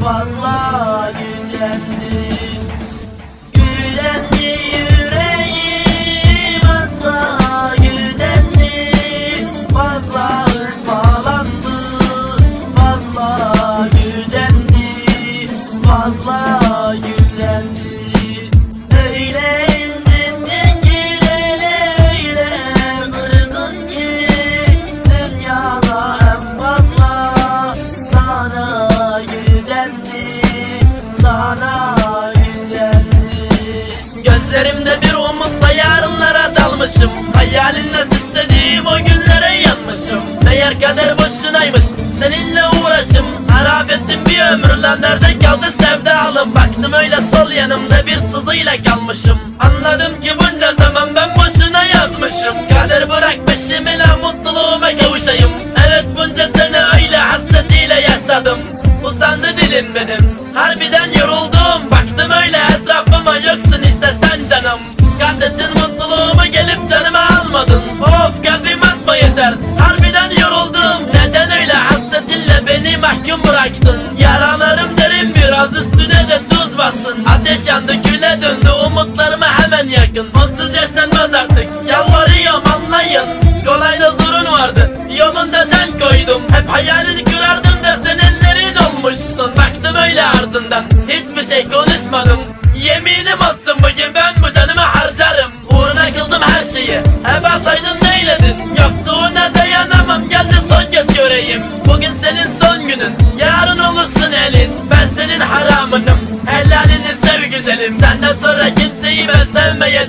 Fazla gücendim. Gücendim. Sana gücendi Gözlerimde bir umutla yarınlara dalmışım. Hayalinle süslediğim o günlere yanmışım. Meğer kader boşunaymış seninle uğraşım. Harap ettim bir ömür lan nerede kaldı sevdalım. Baktım öyle sol yanımda bıraktın Yaralarım derin biraz üstüne de tuz bassın. Ateş yandı küle döndü umutlarıma hemen yakın. Onsuz yaşanmaz artık Yalvarıyorum anlayın. Kolayda zorun vardı Yolunda can koydum. Hep hayalini kurardım da sen ellerin olmuşsun Baktım öyle ardından Hiçbir şey konuşmadım. Yeminim olsun bugün ben bu canımı harcarım. Uğruna kıldım her şeyi Hep alsaydın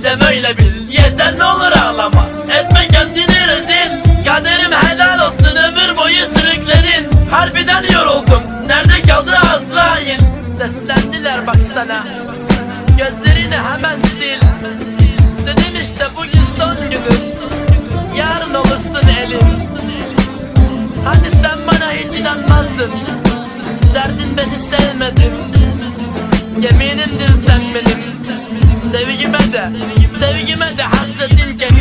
sevmeyeceğim öyle bil Yeter ne olur ağlama. Etme kendini rezil. Kaderim helal olsun ömür boyu sürükledin. Harbiden yoruldum Nerede kaldı Azrail? Seslendiler baksana. Gözlerini hemen sevgime de hasretin gel